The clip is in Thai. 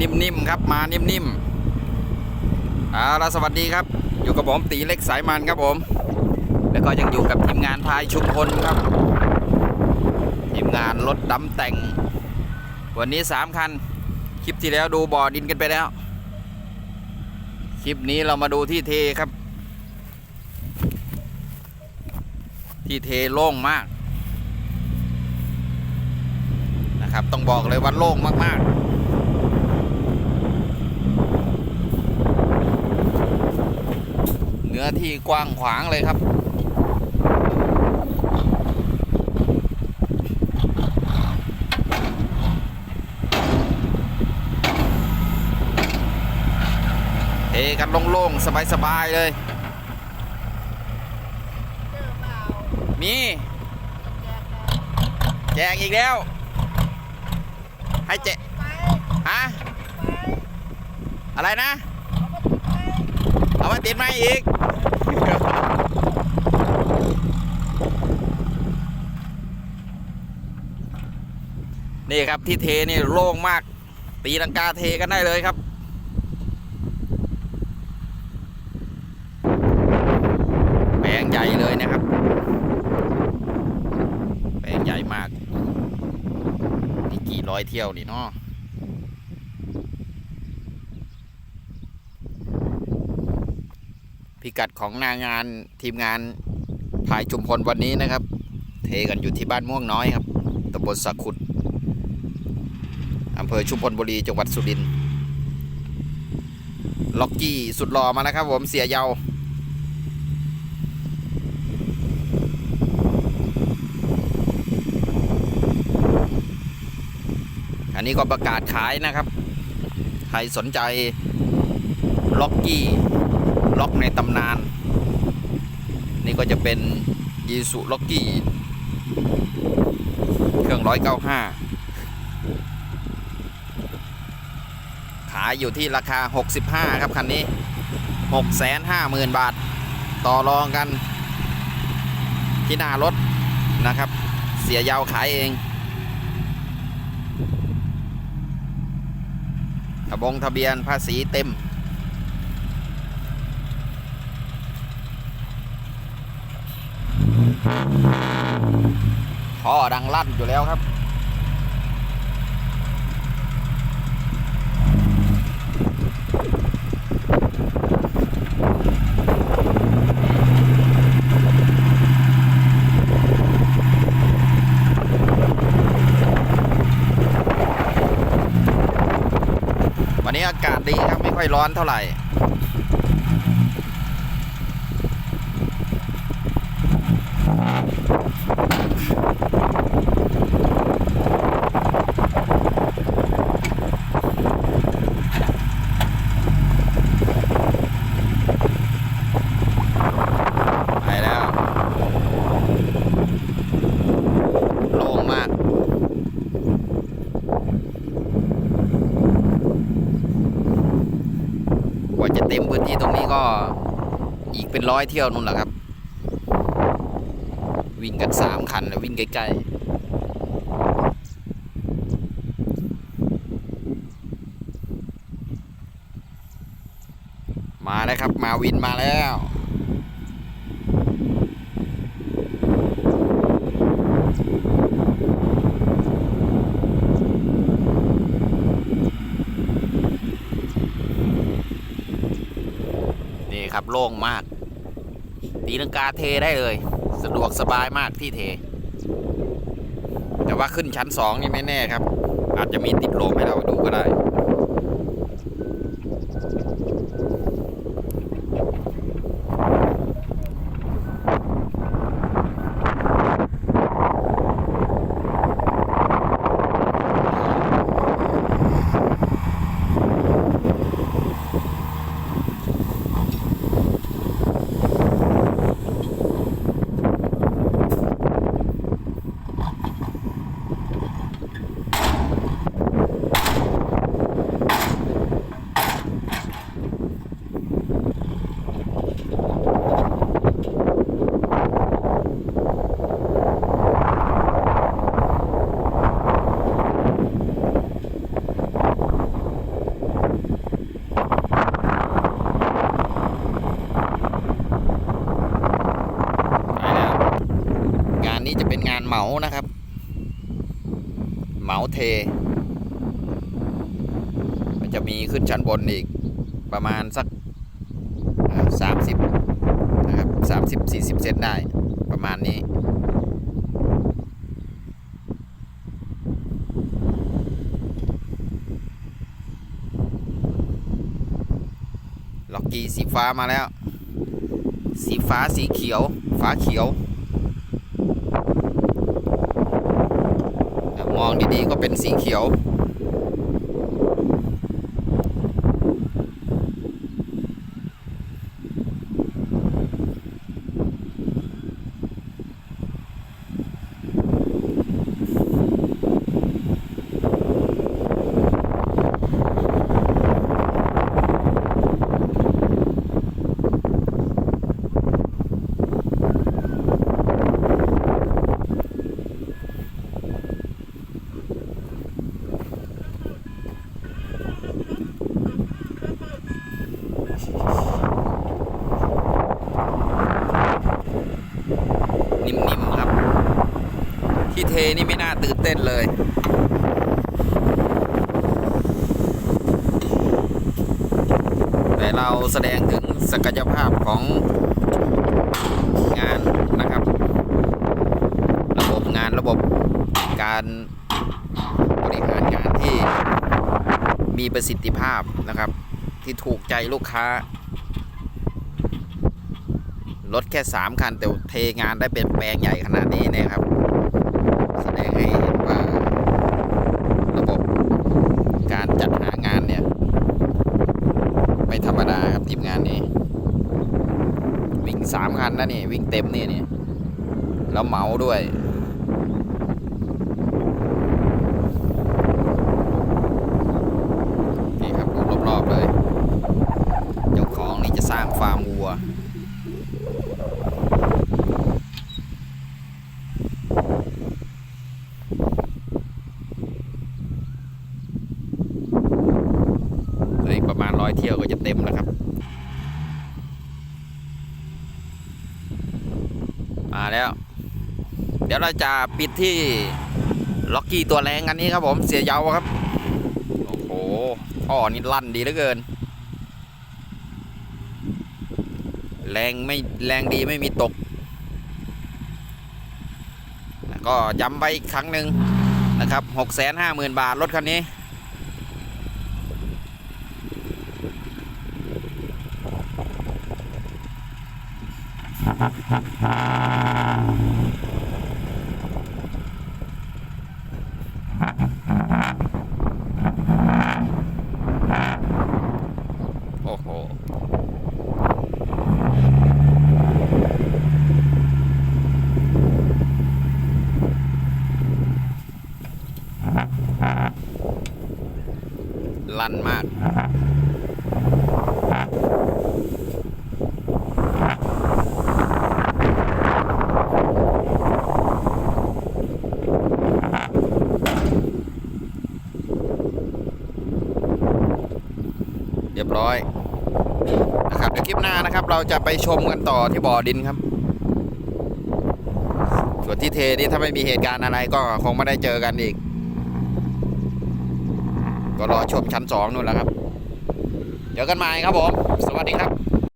นิ่มๆครับ มานิ่มๆเอาละสวัสดีครับ อยู่กับผมตีเล็กสายมันครับผม แล้วก็ยังอยู่กับทีมงานพายชุมพลครับ ทีมงานรถดำแต่ง วันนี้สามคัน คลิปที่แล้วดูบ่อดินกันไปแล้ว คลิปนี้เรามาดูที่เทครับ ที่เทโล่งมากนะครับต้องบอกเลยว่าโล่งมากๆ นื้อที่กว้างขวางเลยครับ เทกันโล่งๆ สบาย ๆ เลย มี แจกอีกแล้ว ให้แจกฮะอะไรนะ เอามาติดไหมอีกนี่ครับที่เทนี่โล่งมาก ตีลังกาเทกันได้เลยครับแปลงใหญ่เลยนะครับ แปลงใหญ่มากนี่กี่ร้อยเที่ยวนี่เนาะ พิกัดของนางงานทีมงานพายชุมพลวันนี้นะครับ เทกันอยู่ที่บ้านม่วงน้อยครับตำบลสักขุดอำเภอชุมพลบุรีจังหวัดสุรินทร์ล็อกกี้สุดหล่อมาแล้วครับผมเสียเยาอันนี้ก็ประกาศขายนะครับ ใครสนใจล็อกกี้ ล็อกในตำนาน นี่ก็จะเป็นยีสุล็อกกี้ เครื่องร้อยเก้าห้าขายอยู่ที่ราคา 65 ครับ คันนี้ 650,000 บาท ต่อรองกัน ที่หน้ารถนะครับ เสียยาวขายเองทะบงทะเบียนภาษีเต็ม ท่อดังลั่นอยู่แล้วครับ วันนี้อากาศดีครับ ไม่ค่อยร้อนเท่าไหร่ ไปแล้ว โล่งมาก กว่า จะเต็มพื้นที่ตรงนี้ก็อีกเป็นร้อยเที่ยวนู่นแหละครับ วิ่งกันสามคันแล้ววิ่งใกล้ๆ มาแล้วครับ มาวินมาแล้วนี่ครับโล่งมาก ตีลังกาเทได้เลย สะดวกสบายมากที่เท แต่ว่าขึ้นชั้นสองนี่ไม่แน่ครับ อาจจะมีติดลมให้เราดูก็ได้ โเห มานะครับ เหมาเท มันจะมีขึ้นชั้นบนอีกประมาณสักสามสิบนะครับสามสิบสี่สิบเซนได้ประมาณนี้ ล็อกกี้สีฟ้ามาแล้ว สีฟ้าสีเขียว ฟ้าเขียว ม องดีๆก็เป็นสีเขียว นิ่มๆครับ ที่เท นี่ไม่น่าตื่นเต้นเลยแต่เราแสดงถึงศักยภาพของงานนะครับ ระบบงานระบบการบริหารงานที่มีประสิทธิภาพนะครับ ที่ถูกใจลูกค้า รถแค่ 3 คัน แต่เทงานได้เป็นแปลงใหญ่ขนาดนี้เนะครับ แสดงให้เห็นว่า ระบบการจัดหางานเนี่ย ไม่ธ รรมดาครับทีมงานนี่วิ่งสามคันนะนี่ วิ่งเต็มนี่นี่แล้วเหมาด้วยนี่ครับดูรอบๆเลยเจ้าของนี่จะสร้างฟาร์มวัว เหลืออีกประมาณร้อยเที่ยวก็จะเต็มแล้วครับ มาแล้ว เดี๋ยวเราจะปิดที่ล็อกกี้ตัวแรงอันนี้ครับผมเสียเยาวครับ โอ้โหท่อนี่ลั่นดีเหลือเกิน แรงไม่แรงดีไม่มีตก ก็ย้ำไปอีกครั้งหนึ่งนะครับหกแสนห้าหมื่นบาทรถคันนี้ โอ้โหลั่นมาก ร้อยนะครับเดี๋ยวคลิปหน้านะครับ เราจะไปชมกันต่อที่บ่อดินครับ ส่วนที่เทนี่ถ้าไม่มีเหตุการณ์อะไรก็คงไม่ได้เจอกันอีก ก็รอชมชั้นสองนู่นแหละครับ เจอกันใหม่ครับผม สวัสดีครับ